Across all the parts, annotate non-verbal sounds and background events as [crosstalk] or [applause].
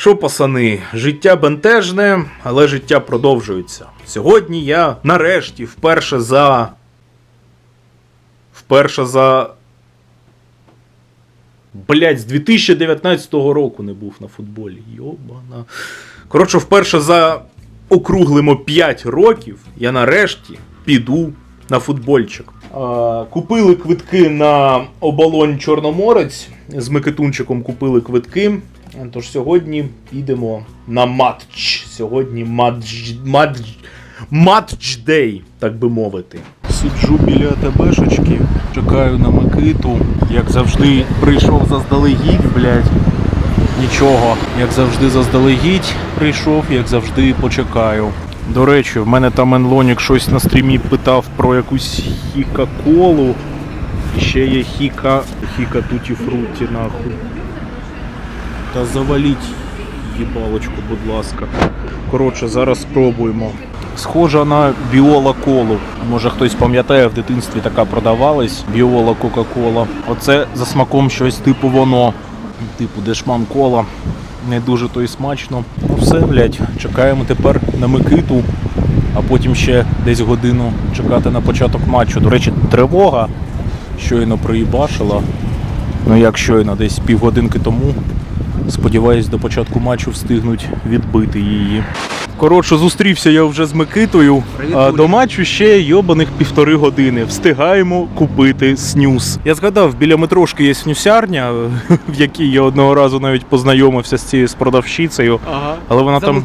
Що, пацани, життя бентежне, але життя продовжується. Сьогодні я нарешті вперше за. Вперше за. Блять, з 2019 року не був на футболі. Йобана. Коротше, вперше за округлимо 5 років я нарешті піду на футбольчик. Купили квитки на оболонь Чорноморець. З Микитунчиком купили квитки. Тож сьогодні підемо на матч. Сьогодні матч. матч. Дей, так би мовити. Сиджу біля АТБшечки, чекаю на Микиту. Як завжди, прийшов заздалегідь, блядь. Нічого, як завжди, заздалегідь прийшов, як завжди, почекаю. До речі, в мене там Енлонік щось на стрімі питав про якусь хіка-колу. І ще є хіка. Хіка туті фруті, нахуй. Та заваліть їбалочку, будь ласка. Коротше, зараз спробуємо. Схожа на біола колу. Може хтось пам'ятає, в дитинстві така продавалась. Біола Кока-Кола. Оце за смаком щось типу воно. Типу дешман кола. Не дуже то й смачно. Ну все, блядь, чекаємо тепер на Микиту, а потім ще десь годину чекати на початок матчу. До речі, тривога щойно приїбашила. Ну як щойно, десь півгодинки тому. Сподіваюсь, до початку матчу встигнуть відбити її. Коротше, зустрівся я вже з Микитою. А до матчу ще йобаних півтори години. Встигаємо купити снюс. Я згадав, біля метрошки є снюсярня, [laughs] в якій я одного разу навіть познайомився з цією з продавщицею. Ага. Але вона там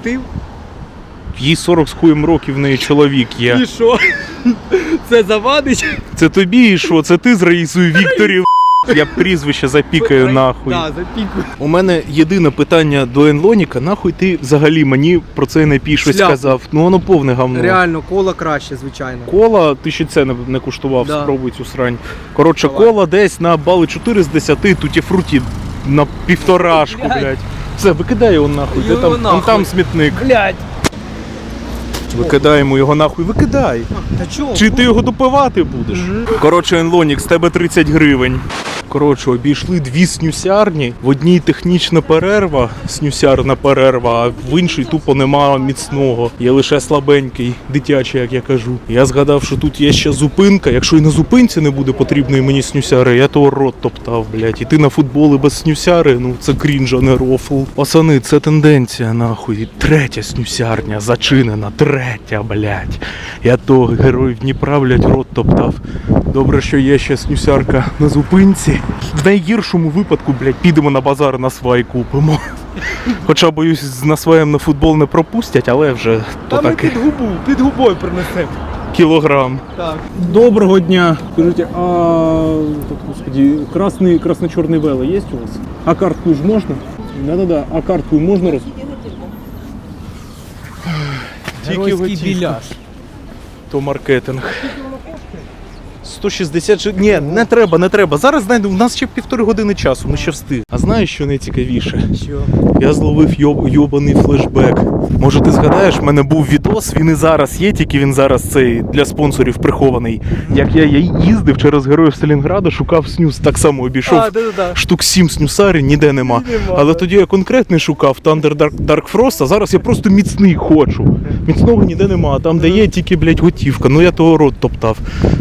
їй 40 з хуєм років в неї чоловік є. І що? Це завадить? Це тобі і що? Це ти з Раїсою Вікторів. Я прізвище запікаю нахуй. Да, запікую. У мене єдине питання до Енлоніка, нахуй ти взагалі мені про це не пій щось Шляпу. сказав. Ну воно повне гавно. Реально, кола краще, звичайно. Кола, ти ще це не, не куштував, Да. спробуй цю срань. Коротше, Давай. кола десь на бали 4 з 10, туті фруті на півторашку, Блядь. блядь. Все, викидай його нахуй. Де Його там, нахуй. там смітник. Блять. Викидаємо його нахуй, викидай. Та чого? Чи ти його допивати будеш? Коротше, Енлонік, з тебе 30 гривень. Коротше, обійшли дві снюсярні. В одній технічна перерва, снюсярна перерва, а в іншій тупо нема міцного. Є лише слабенький, дитячий, як я кажу. Я згадав, що тут є ще зупинка. Якщо і на зупинці не буде потрібної мені снюсяри, я того рот топтав, блядь. Іти на футболи без снюсяри, ну це крінж, а не рофл. Пацани, це тенденція, нахуй. Третя снюсярня зачинена, третя, блядь. Я то героїв Дніпра, блядь, рот топтав. Добре, що є ще снюсярка на зупинці. В найгіршому випадку, блядь, підемо на базар на свай купимо. Хоча, боюсь, на своєм на футбол не пропустять, але вже то Та ми таке під губу, під губою принесемо. кілограм. Так. Доброго дня. Скажите, а так, господи, красный, красно-черный вело есть у вас? А картку ж можно? Да-да-да. А картку можно раз? Тільки Геройський біляш. То маркетинг. 166. Ні, не треба, не треба. Зараз знайду. У нас ще півтори години часу, ми ще встиг. А знаєш, що найцікавіше? Що? Я зловив йоб, йобаний флешбек. Може, ти згадаєш, в мене був відос, він і зараз є, тільки він зараз цей для спонсорів прихований. Як я, я їздив через героїв Сталінграда, шукав снюс, так само обійшов. А, да-да-да. Штук 7 снюсарів ніде нема. Нема, Але тоді я конкретний шукав Thunder Dark, Dark Frost, а зараз я просто міцний хочу. Міцного ніде нема, а там де є тільки, блядь, готівка. Ну я того рот топтав.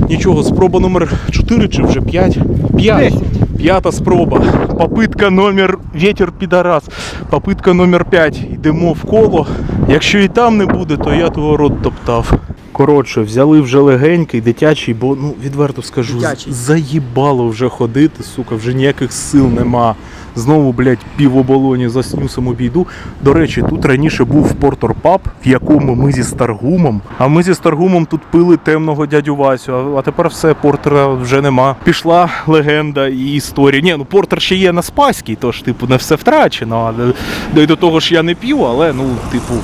Нічого, спроба номер 4 чи вже 5? 5. П'ята спроба. Попитка номер Ветер підарас. Попитка номер 5. Йдемо в коло. Якщо і там не буде, то я того рот топтав. Коротше, взяли вже легенький, дитячий, бо ну відверто скажу, Дитячий. заїбало вже ходити, сука, вже ніяких сил нема. Знову, блядь, пів оболоні за снюсом обійду. До речі, тут раніше був Портор Паб, в якому ми зі Старгумом. А ми зі Старгумом тут пили темного дядю Васю. А, а тепер все, Портера вже нема. Пішла легенда і історія. Ні, ну Портер ще є на Спаській, тож, типу, не все втрачено. Але й до того ж я не п'ю, але ну, типу.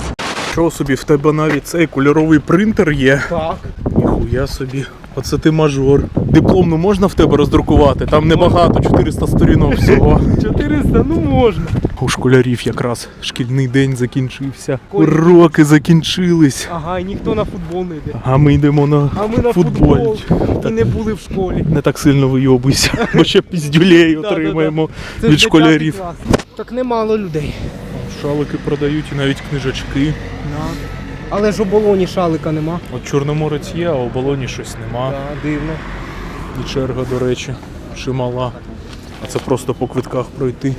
Що собі, в тебе навіть цей кольоровий принтер є. Так. Ніхуя собі. Оце ти мажор. Дипломну можна в тебе роздрукувати? Там небагато, 400 сторінок всього. [laughs] 400, ну можна. У школярів якраз шкільний день закінчився. Коль- Уроки закінчились. Ага, і ніхто на футбол не йде. А ми йдемо на А ми на футбол. футбол і не були в школі. Не так сильно вийобуйся, бо ще піздюлей [laughs] отримаємо від школярів. Так немало людей. Шалики продають і навіть книжечки. Да. Але ж оболоні шалика нема. От Чорноморець є, а у балоні щось нема. Да, дивно. І черга, до речі, чимала. А це просто по квитках пройти.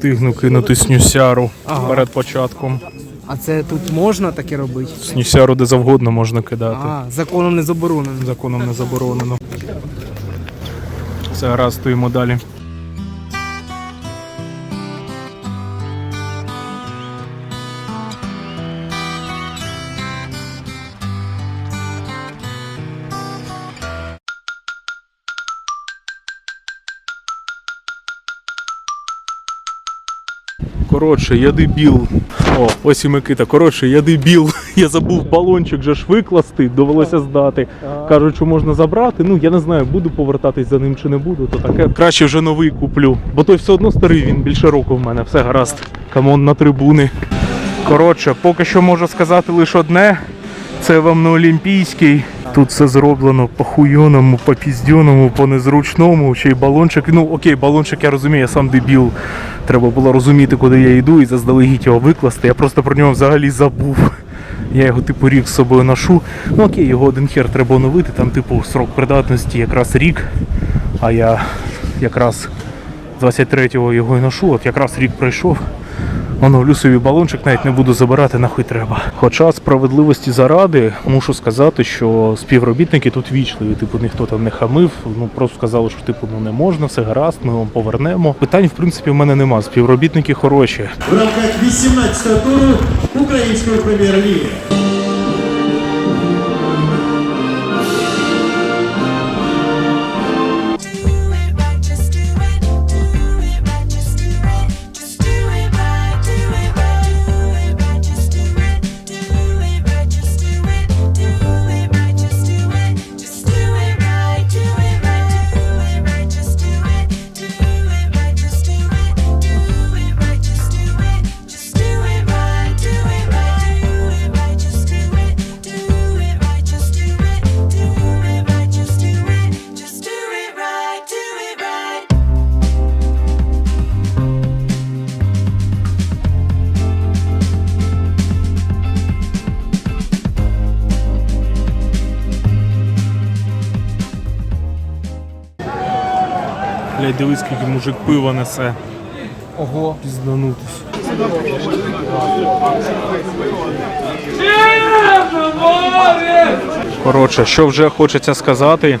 Встигну кинути снюсяру Ага. перед початком. А це тут можна таке робити? Снюсяру де завгодно можна кидати. А, законом не заборонено. Законом не заборонено. Все гаразд, стоїмо далі. Коротше, я дебіл. О, ось і Микита. Коротше, я дебіл. [laughs] Я забув балончик же ж викласти, довелося здати. Кажуть, що можна забрати. Ну я не знаю, буду повертатись за ним чи не буду, то таке. Краще вже новий куплю. Бо той все одно старий, він більше року в мене. Все гаразд. Камон на трибуни. Коротше, поки що можу сказати лише одне. Це вам не олімпійський. Тут все зроблено по хуйоному, по піздьоному, по незручному. Ще й балончик. Ну окей, балончик я розумію, я сам дебіл. Треба було розуміти, куди я йду і заздалегідь його викласти. Я просто про нього взагалі забув. Я його типу рік з собою ношу. Ну окей, його один хер треба оновити, там типу срок придатності якраз рік. А я якраз 23-го його і ношу, от якраз рік пройшов. Оновлю собі балончик, навіть не буду забирати, нахуй треба. Хоча справедливості заради, мушу сказати, що співробітники тут вічливі, типу, ніхто там не хамив, ну просто сказали, що типу ну не можна, все гаразд, ми вам повернемо. Питань, в принципі, в мене нема. Співробітники хороші. в рамках 18-го туру Української прем'єр-ліги. Дивись, скільки мужик пива несе. Ого. Пізданутись. Коротше, що вже хочеться сказати,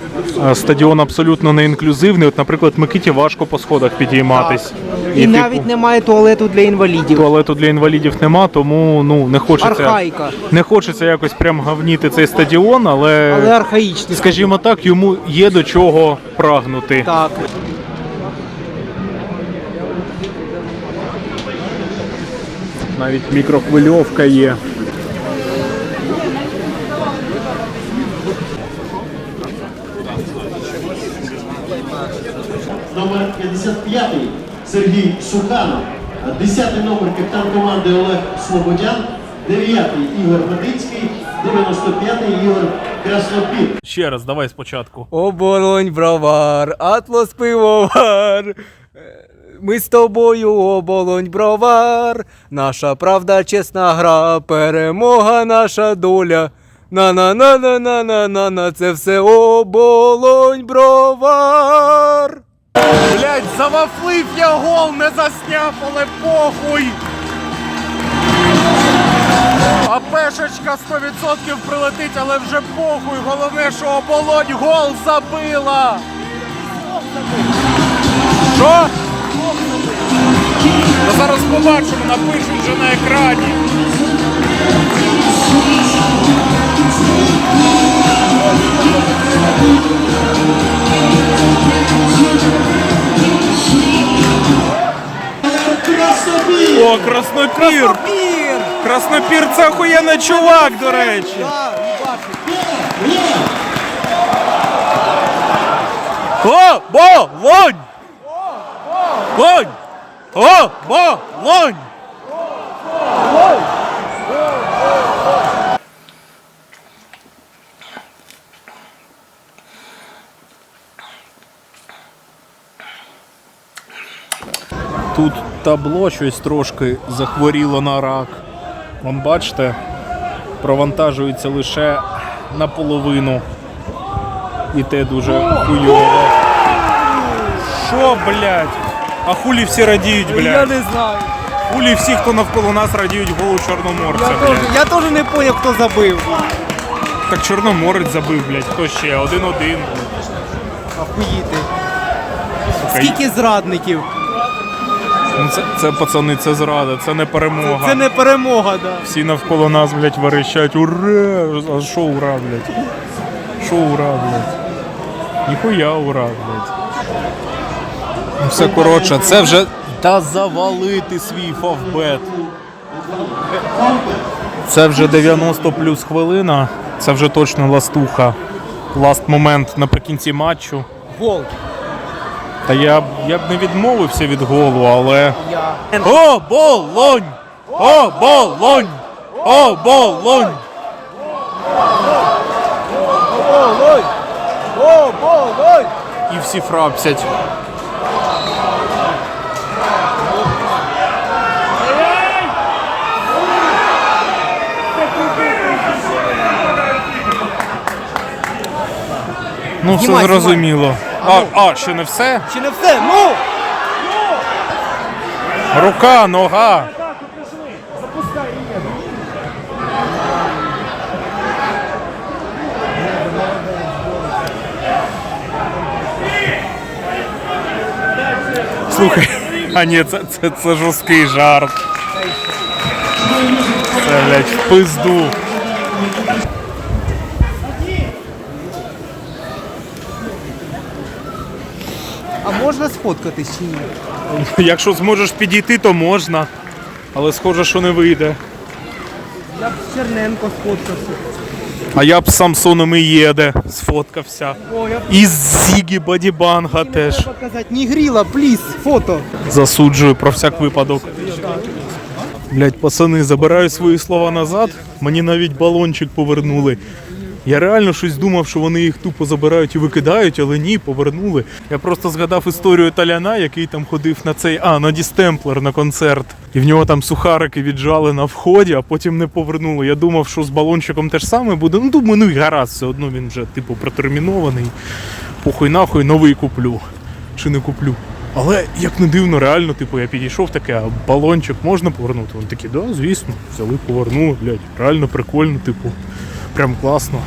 е, стадіон абсолютно не інклюзивний. От, наприклад, Микиті важко по сходах підійматись. І, типу, навіть немає туалету для інвалідів. туалету для інвалідів нема, тому ну не хочеться. Архаїка. Не хочеться якось прям гавніти цей стадіон, але, Але архаїчний. скажімо так, йому є до чого прагнути. Так. Навіть мікрохвильовка є. Номер 55 Сергій Суханов, 10 номер капітан команди Олег Слободян, 9 Ігор Медицький, 95 Ігор Краснопір. Ще раз, давай спочатку. Оболонь бровар, атлас пивовар. Ми з тобою оболонь бровар, наша правда, чесна гра, перемога, наша доля. На на на на на на на на це все оболонь бровар. Блять, завафлив я гол, не засняв, але похуй. А пешечка 100% прилетить, але вже похуй. Головне, що оболонь гол забила. Що? Та зараз побачимо, напишуть вже на екрані. О, краснопір! Пір! Краснопір це охуєнний чувак, до речі. О, бо, лонь! Лонь! О, бо, лонь! Тут табло щось трошки захворіло на рак. Вон бачите, провантажується лише наполовину. І те дуже хуйово. Що, блядь? А хулі всі радіють, Я блядь. не знаю. Хулі всі, хто навколо нас радіють голу чорноморця, Я теж, блядь. я теж не поняв, хто забив. Так чорноморець забив, блядь. Хто ще? Один-один. Ахуїти. Скільки зрадників? Ну це, це пацани, це зрада, це не перемога. Це не перемога, да. Всі навколо нас, блядь, верещать. Ура! А що ура, блядь? Що ура, блядь? Ніхуя ура, блядь. Все коротше, це вже. Та завалити свій фавбет. Це вже 90 плюс хвилина. Це вже точно ластуха. Ласт момент наприкінці матчу. Гол. Та я б я б не відмовився від голу, але. О, болонь! О, болонь! О, болонь! Болонь! О, болонь! І всі фрапсять. Ну, все Знімай, зрозуміло. А, а, ще не все? Чи не все? Ну! Рука, нога. Слухай, [laughs] а ні, це, це, це жорсткий жарт. Це, блядь, в пизду. А можна сфоткатись чи ні? Якщо зможеш підійти, то можна. Але схоже, що не вийде. Я б з Черненко сфоткався. А я б з Самсоном і їде, сфоткався. О, я б І з Зігі Бадібанга теж. не гріла, пліз, фото. Засуджую про всяк випадок. Блять, пацани, забираю свої слова назад. Мені навіть балончик повернули. Я реально щось думав, що вони їх тупо забирають і викидають, але ні, повернули. Я просто згадав історію Таляна, який там ходив на цей а, на Дістемплер на концерт. І в нього там сухарики віджали на вході, а потім не повернули. Я думав, що з балончиком те ж саме буде. Ну думаю, ну і гаразд, все одно він вже типу протермінований. Похуй нахуй, новий куплю. Чи не куплю. Але як не дивно, реально, типу, я підійшов таке, а балончик можна повернути? Вони такі, да, звісно, взяли, повернули, блядь, реально прикольно, типу, прям класно.